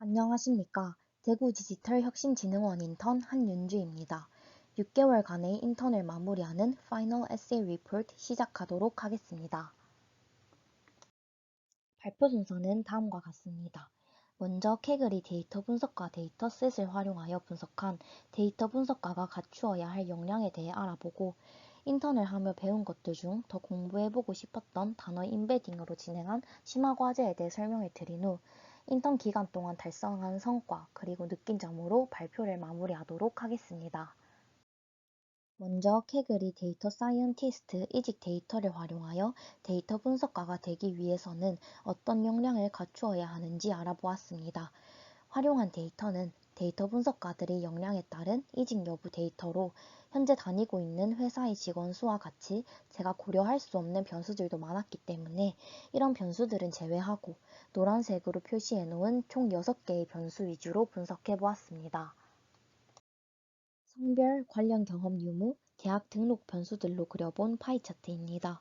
안녕하십니까. 대구 디지털혁신진흥원 인턴 한윤주입니다. 6개월간의 인턴을 마무리하는 파이널 에세이 리포트 시작하도록 하겠습니다. 발표 순서는 다음과 같습니다. 먼저 캐그리 데이터 분석과 데이터셋을 활용하여 분석한 데이터 분석가가 갖추어야 할 역량에 대해 알아보고 인턴을 하며 배운 것들 중 더 공부해보고 싶었던 단어 인베딩으로 진행한 심화 과제에 대해 설명을 드린 후 인턴 기간 동안 달성한 성과 그리고 느낀 점으로 발표를 마무리하도록 하겠습니다. 먼저 캐그리 데이터 사이언티스트 이직 데이터를 활용하여 데이터 분석가가 되기 위해서는 어떤 역량을 갖추어야 하는지 알아보았습니다. 활용한 데이터는 데이터 분석가들의 역량에 따른 이직 여부 데이터로 현재 다니고 있는 회사의 직원 수와 같이 제가 고려할 수 없는 변수들도 많았기 때문에 이런 변수들은 제외하고 노란색으로 표시해 놓은 총 6개의 변수 위주로 분석해 보았습니다. 성별, 관련 경험 유무, 대학 등록 변수들로 그려본 파이 차트입니다.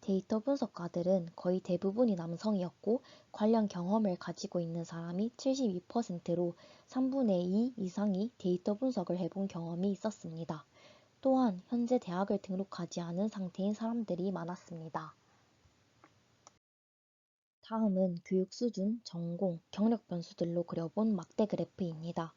데이터 분석가들은 거의 대부분이 남성이었고 관련 경험을 가지고 있는 사람이 72%로 3분의 2 이상이 데이터 분석을 해본 경험이 있었습니다. 또한 현재 대학을 등록하지 않은 상태인 사람들이 많았습니다. 다음은 교육 수준, 전공, 경력 변수들로 그려본 막대 그래프입니다.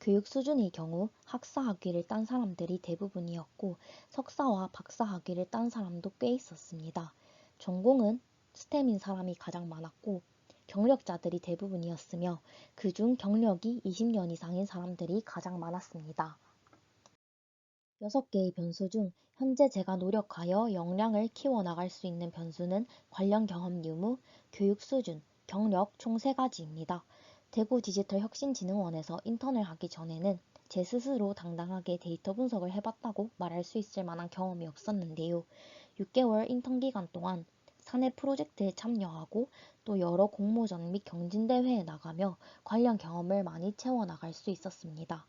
교육 수준의 경우 학사 학위를 딴 사람들이 대부분이었고 석사와 박사 학위를 딴 사람도 꽤 있었습니다. 전공은 스템인 사람이 가장 많았고 경력자들이 대부분이었으며 그중 경력이 20년 이상인 사람들이 가장 많았습니다. 6개의 변수 중 현재 제가 노력하여 역량을 키워나갈 수 있는 변수는 관련 경험 유무, 교육 수준, 경력 총 3가지입니다. 대구 디지털 혁신진흥원에서 인턴을 하기 전에는 제 스스로 당당하게 데이터 분석을 해봤다고 말할 수 있을 만한 경험이 없었는데요. 6개월 인턴 기간 동안 사내 프로젝트에 참여하고 또 여러 공모전 및 경진대회에 나가며 관련 경험을 많이 채워나갈 수 있었습니다.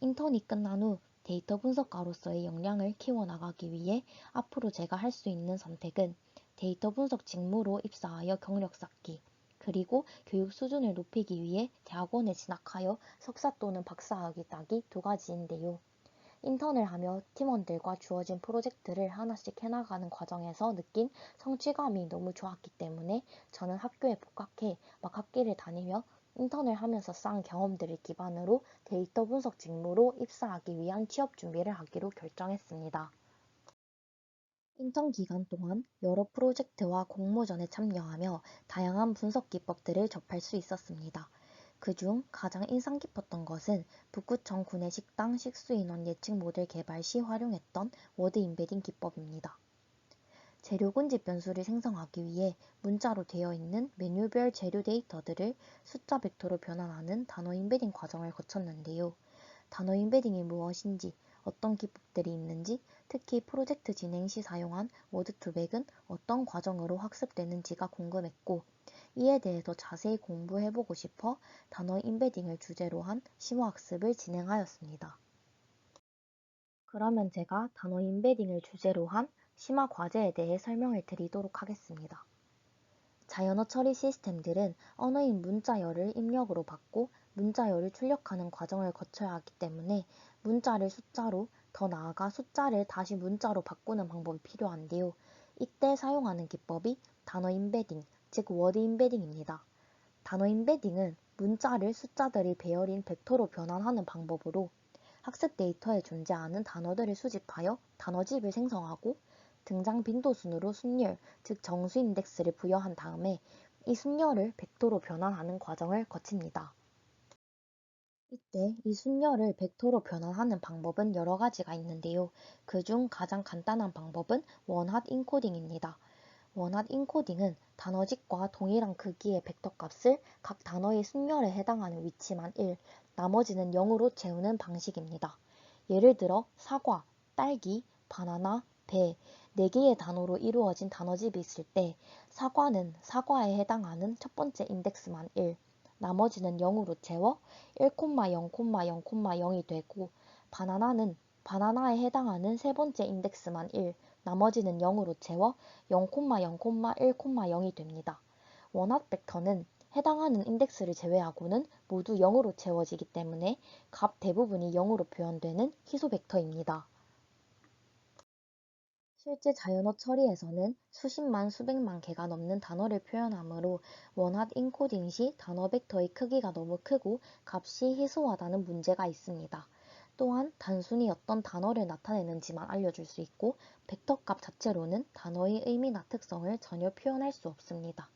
인턴이 끝난 후 데이터 분석가로서의 역량을 키워나가기 위해 앞으로 제가 할 수 있는 선택은 데이터 분석 직무로 입사하여 경력 쌓기, 그리고 교육 수준을 높이기 위해 대학원에 진학하여 석사 또는 박사학위 따기 두 가지인데요. 인턴을 하며 팀원들과 주어진 프로젝트를 하나씩 해나가는 과정에서 느낀 성취감이 너무 좋았기 때문에 저는 학교에 복학해 막 학기를 다니며 인턴을 하면서 쌓은 경험들을 기반으로 데이터 분석 직무로 입사하기 위한 취업 준비를 하기로 결정했습니다. 인턴 기간 동안 여러 프로젝트와 공모전에 참여하며 다양한 분석 기법들을 접할 수 있었습니다. 그중 가장 인상 깊었던 것은 북구청 구내 식당 식수인원 예측 모델 개발 시 활용했던 워드 인베딩 기법입니다. 재료 군집 변수를 생성하기 위해 문자로 되어 있는 메뉴별 재료 데이터들을 숫자 벡터로 변환하는 단어 인베딩 과정을 거쳤는데요. 단어 인베딩이 무엇인지, 어떤 기법들이 있는지, 특히 프로젝트 진행 시 사용한 워드 투백은 어떤 과정으로 학습되는지가 궁금했고, 이에 대해 더 자세히 공부해보고 싶어 단어 인베딩을 주제로 한 심화학습을 진행하였습니다. 그러면 제가 단어 인베딩을 주제로 한 심화 과제에 대해 설명을 드리도록 하겠습니다. 자연어 처리 시스템들은 언어인 문자열을 입력으로 받고 문자열을 출력하는 과정을 거쳐야 하기 때문에 문자를 숫자로 더 나아가 숫자를 다시 문자로 바꾸는 방법이 필요한데요. 이때 사용하는 기법이 단어 인베딩, 즉 워드 인베딩입니다. 단어 인베딩은 문자를 숫자들이 배열인 벡터로 변환하는 방법으로 학습 데이터에 존재하는 단어들을 수집하여 단어집을 생성하고 등장 빈도 순으로 순열, 즉 정수 인덱스를 부여한 다음에 이 순열을 벡터로 변환하는 과정을 거칩니다. 이때 이 순열을 벡터로 변환하는 방법은 여러 가지가 있는데요. 그중 가장 간단한 방법은 원핫 인코딩입니다. 원핫 인코딩은 단어집과 동일한 크기의 벡터 값을 각 단어의 순열에 해당하는 위치만 1, 나머지는 0으로 채우는 방식입니다. 예를 들어 사과, 딸기, 바나나, 배, 4개의 단어로 이루어진 단어집이 있을 때 사과는 사과에 해당하는 첫 번째 인덱스만 1, 나머지는 0으로 채워 1,0,0,0이 되고 바나나는 바나나에 해당하는 세 번째 인덱스만 1, 나머지는 0으로 채워 0,0,1,0이 됩니다. 원핫 벡터는 해당하는 인덱스를 제외하고는 모두 0으로 채워지기 때문에 값 대부분이 0으로 표현되는 희소 벡터입니다. 실제 자연어 처리에서는 수십만 수백만 개가 넘는 단어를 표현하므로 원핫 인코딩 시 단어 벡터의 크기가 너무 크고 값이 희소하다는 문제가 있습니다. 또한 단순히 어떤 단어를 나타내는지만 알려줄 수 있고 벡터 값 자체로는 단어의 의미나 특성을 전혀 표현할 수 없습니다.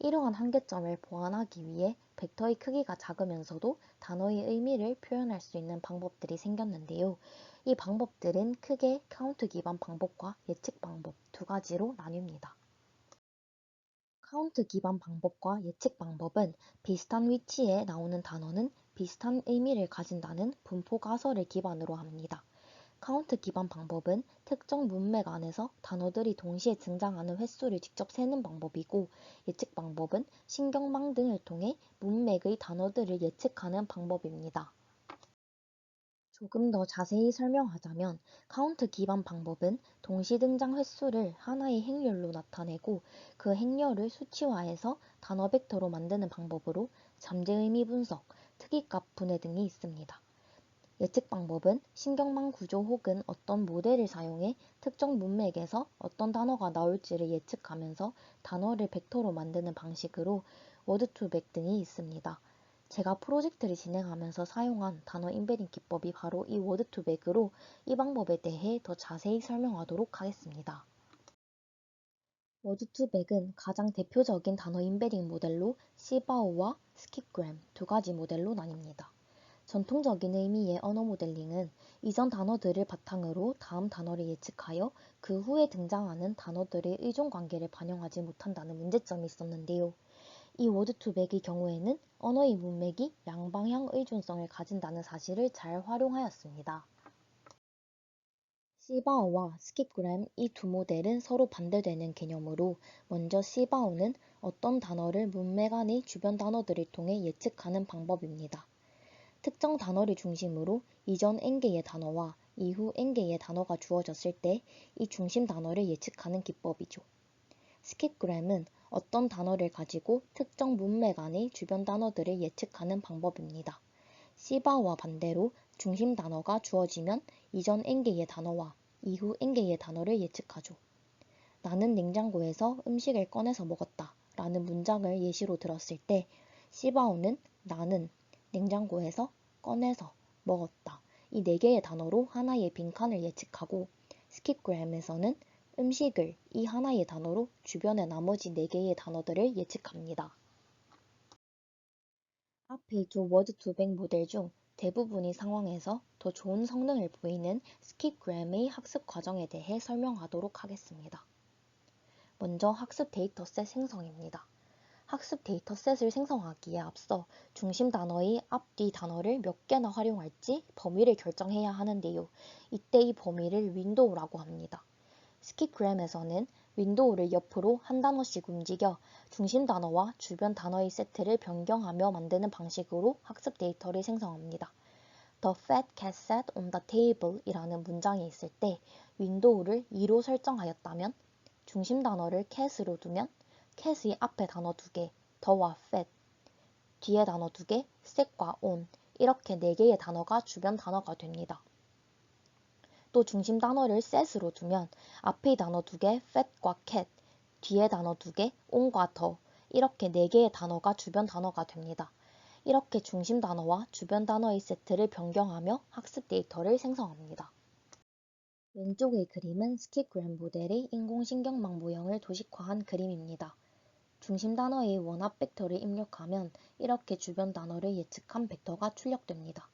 이러한 한계점을 보완하기 위해 벡터의 크기가 작으면서도 단어의 의미를 표현할 수 있는 방법들이 생겼는데요. 이 방법들은 크게 카운트 기반 방법과 예측 방법 두 가지로 나뉩니다. 카운트 기반 방법과 예측 방법은 비슷한 위치에 나오는 단어는 비슷한 의미를 가진다는 분포 가설을 기반으로 합니다. 카운트 기반 방법은 특정 문맥 안에서 단어들이 동시에 등장하는 횟수를 직접 세는 방법이고 예측 방법은 신경망 등을 통해 문맥의 단어들을 예측하는 방법입니다. 조금 더 자세히 설명하자면 카운트 기반 방법은 동시 등장 횟수를 하나의 행렬로 나타내고 그 행렬을 수치화해서 단어 벡터로 만드는 방법으로 잠재 의미 분석, 특이값 분해 등이 있습니다. 예측 방법은 신경망 구조 혹은 어떤 모델을 사용해 특정 문맥에서 어떤 단어가 나올지를 예측하면서 단어를 벡터로 만드는 방식으로 워드2벡 등이 있습니다. 제가 프로젝트를 진행하면서 사용한 단어 인베딩 기법이 바로 이 워드2백으로 이 방법에 대해 더 자세히 설명하도록 하겠습니다. 워드2백은 가장 대표적인 단어 인베딩 모델로 시바오와 스킵그램 두 가지 모델로 나뉩니다. 전통적인 의미의 언어 모델링은 이전 단어들을 바탕으로 다음 단어를 예측하여 그 후에 등장하는 단어들의 의존 관계를 반영하지 못한다는 문제점이 있었는데요. 이 워드2백의 경우에는 언어의 문맥이 양방향 의존성을 가진다는 사실을 잘 활용하였습니다. 시바오와 스킵그램 이 두 모델은 서로 반대되는 개념으로 먼저 시바오는 어떤 단어를 문맥 안의 주변 단어들을 통해 예측하는 방법입니다. 특정 단어를 중심으로 이전 n개의 단어와 이후 n개의 단어가 주어졌을 때 이 중심 단어를 예측하는 기법이죠. 스킵그램은 어떤 단어를 가지고 특정 문맥 안의 주변 단어들을 예측하는 방법입니다. 시바와 반대로 중심 단어가 주어지면 이전 n개의 단어와 이후 n개의 단어를 예측하죠. 나는 냉장고에서 음식을 꺼내서 먹었다 라는 문장을 예시로 들었을 때 시바오는 나는 냉장고에서 꺼내서 먹었다 이 네 개의 단어로 하나의 빈칸을 예측하고 스킵그램에서는 음식을 이 하나의 단어로 주변의 나머지 네 개의 단어들을 예측합니다. 앞의 두 워드2백 모델 중 대부분의 상황에서 더 좋은 성능을 보이는 스킵그램의 학습 과정에 대해 설명하도록 하겠습니다. 먼저 학습 데이터셋 생성입니다. 학습 데이터셋을 생성하기에 앞서 중심 단어의 앞뒤 단어를 몇 개나 활용할지 범위를 결정해야 하는데요. 이때 이 범위를 윈도우라고 합니다. 스킵그램에서는 윈도우를 옆으로 한 단어씩 움직여 중심 단어와 주변 단어의 세트를 변경하며 만드는 방식으로 학습 데이터를 생성합니다. The fat cat sat on the table 이라는 문장이 있을 때 윈도우를 2로 설정하였다면 중심 단어를 cat으로 두면 cat의 앞에 단어 2개, the와 fat, 뒤에 단어 2개, set과 on 이렇게 4개의 단어가 주변 단어가 됩니다. 또 중심 단어를 set으로 두면 앞의 단어 두 개 fat과 cat, 뒤에 단어 두 개 on과 the 이렇게 네 개의 단어가 주변 단어가 됩니다. 이렇게 중심 단어와 주변 단어의 세트를 변경하며 학습 데이터를 생성합니다. 왼쪽의 그림은 스킵그램 모델의 인공신경망 모형을 도식화한 그림입니다. 중심 단어의 원합 벡터를 입력하면 이렇게 주변 단어를 예측한 벡터가 출력됩니다.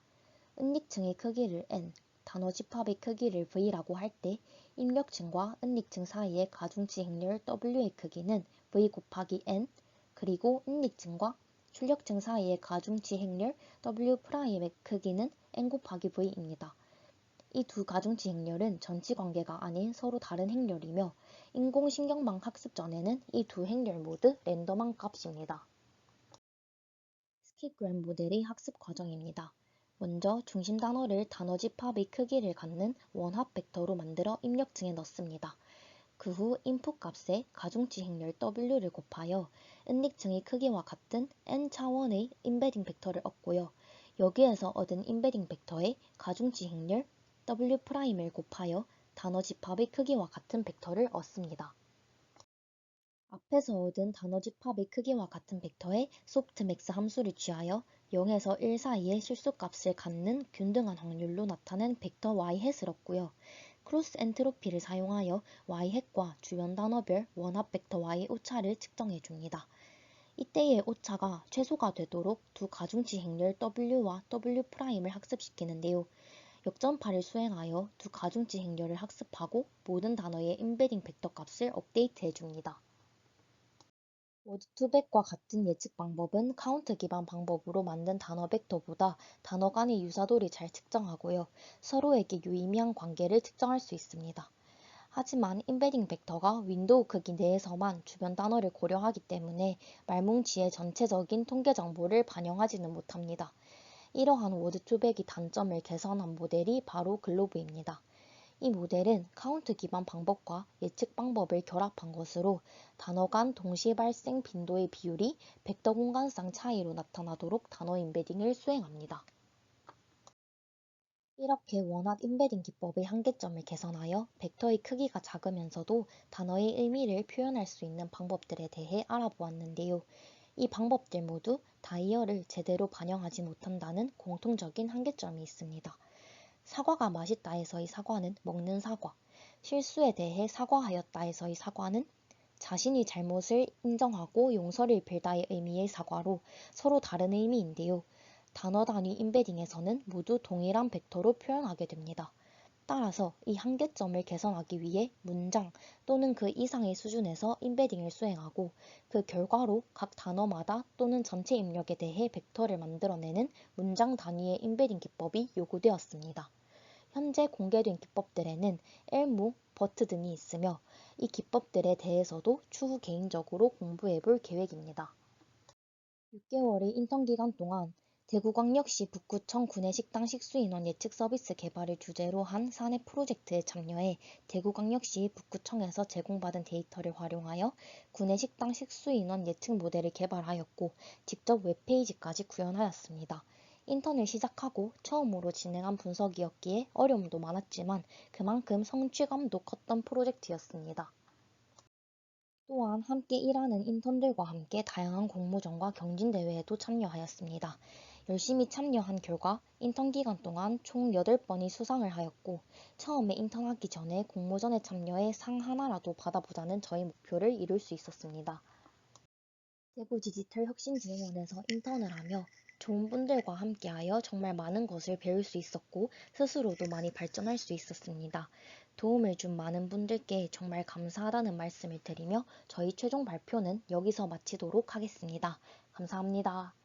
은닉층의 크기를 n, 단어 집합의 크기를 V라고 할 때 입력층과 은닉층 사이의 가중치 행렬 W의 크기는 V 곱하기 N 그리고 은닉층과 출력층 사이의 가중치 행렬 W'의 크기는 N 곱하기 V입니다. 이 두 가중치 행렬은 전치 관계가 아닌 서로 다른 행렬이며 인공신경망 학습 전에는 이 두 행렬 모두 랜덤한 값입니다. 스킵그램 모델의 학습 과정입니다. 먼저 중심 단어를 단어 집합의 크기를 갖는 원합 벡터로 만들어 입력층에 넣습니다. 그 후 인풋 값에 가중치 행렬 w를 곱하여 은닉층의 크기와 같은 n 차원의 인베딩 벡터를 얻고요. 여기에서 얻은 인베딩 벡터에 가중치 행렬 w'을 곱하여 단어 집합의 크기와 같은 벡터를 얻습니다. 앞에서 얻은 단어 집합의 크기와 같은 벡터에 소프트맥스 함수를 취하여 0에서 1 사이의 실수값을 갖는 균등한 확률로 나타낸 벡터 y햇을 얻고요. 크로스 엔트로피를 사용하여 y햇과 주변 단어별 원합 벡터 y 오차를 측정해 줍니다. 이때의 오차가 최소가 되도록 두 가중치 행렬 w와 w'을 학습시키는데요. 역전파를 수행하여 두 가중치 행렬을 학습하고 모든 단어의 인베딩 벡터 값을 업데이트해 줍니다. 워드2백과 같은 예측 방법은 카운트 기반 방법으로 만든 단어 벡터보다 단어 간의 유사도를 잘 측정하고요. 서로에게 유의미한 관계를 측정할 수 있습니다. 하지만 인베딩 벡터가 윈도우 크기 내에서만 주변 단어를 고려하기 때문에 말뭉치의 전체적인 통계 정보를 반영하지는 못합니다. 이러한 워드2백이 단점을 개선한 모델이 바로 글로브입니다. 이 모델은 카운트 기반 방법과 예측 방법을 결합한 것으로 단어 간 동시 발생 빈도의 비율이 벡터 공간상 차이로 나타나도록 단어 인베딩을 수행합니다. 이렇게 원활 인베딩 기법의 한계점을 개선하여 벡터의 크기가 작으면서도 단어의 의미를 표현할 수 있는 방법들에 대해 알아보았는데요. 이 방법들 모두 다이어를 제대로 반영하지 못한다는 공통적인 한계점이 있습니다. 사과가 맛있다에서의 사과는 먹는 사과, 실수에 대해 사과하였다에서의 사과는 자신이 잘못을 인정하고 용서를 빌다의 의미의 사과로 서로 다른 의미인데요. 단어 단위 인베딩에서는 모두 동일한 벡터로 표현하게 됩니다. 따라서 이 한계점을 개선하기 위해 문장 또는 그 이상의 수준에서 인베딩을 수행하고 그 결과로 각 단어마다 또는 전체 입력에 대해 벡터를 만들어내는 문장 단위의 인베딩 기법이 요구되었습니다. 현재 공개된 기법들에는 엘모, 버트 등이 있으며 이 기법들에 대해서도 추후 개인적으로 공부해 볼 계획입니다. 6개월의 인턴 기간 동안 대구광역시 북구청 구내 식당 식수인원 예측 서비스 개발을 주제로 한 사내 프로젝트에 참여해 대구광역시 북구청에서 제공받은 데이터를 활용하여 구내 식당 식수인원 예측 모델을 개발하였고 직접 웹페이지까지 구현하였습니다. 인턴을 시작하고 처음으로 진행한 분석이었기에 어려움도 많았지만 그만큼 성취감도 컸던 프로젝트였습니다. 또한 함께 일하는 인턴들과 함께 다양한 공모전과 경진대회에도 참여하였습니다. 열심히 참여한 결과 인턴 기간 동안 총 8번이 수상을 하였고 처음에 인턴하기 전에 공모전에 참여해 상 하나라도 받아보자는 저희 목표를 이룰 수 있었습니다. 대구 디지털 혁신진흥원에서 인턴을 하며 좋은 분들과 함께하여 정말 많은 것을 배울 수 있었고 스스로도 많이 발전할 수 있었습니다. 도움을 준 많은 분들께 정말 감사하다는 말씀을 드리며 저희 최종 발표는 여기서 마치도록 하겠습니다. 감사합니다.